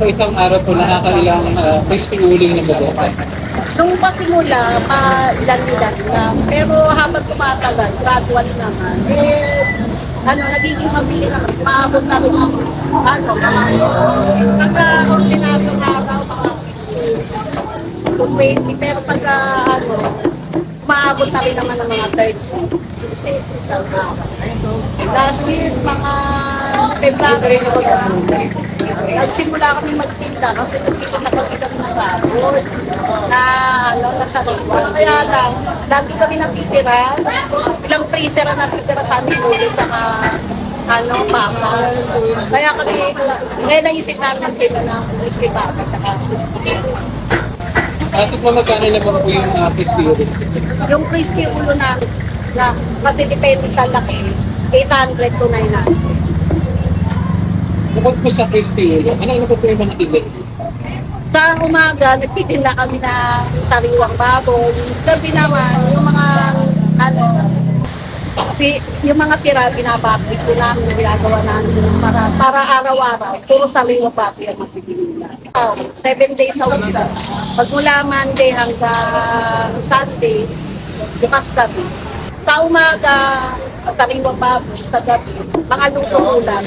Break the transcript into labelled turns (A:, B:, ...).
A: sa isang araw po nakakailang uh, crispy uling na bagoka?
B: Nung pasimula, pa-ilan-ilan lang. Pero habang tumatagal, gradual naman. Eh, ano, nagiging mabili naman. Maabot na rin ang, ano, mga, ordinaryo na araw, mga 220. Pero pagka, ano, maabot na rin naman ng mga 30 pesos ang araw. Last year, mga February na Nagsimula kami magtinda kasi nagtitinda kasi kami ng baboy na ano, nasa rito. Kaya lang, lagi kami natitira. Ilang freezer ang natitira sa amin ulit saka ano, papa. Kaya kami, kaya naisip namin magtinda ng crispy papa saka crispy ulo.
A: At kung magkano naman po yung uh, crispy uling?
B: Yung crispy ulo namin, na, kasi depende sa laki, 800 to 900.
A: Bukod po sa crispy uling, ano-ano po po yung mga tinda?
B: Sa umaga, nagtitinda kami ng sariwang baboy. Gabi naman, yung mga, ano, pi- yung mga tira, binabablik ko namin, ginagawa namin para, para araw-araw, puro sariwang baboy ang namin. Oh, seven days a week. Pagmula Monday hanggang Sunday, bukas gabi. Sa umaga, sariwang baboy, sa gabi, mga luto ulam.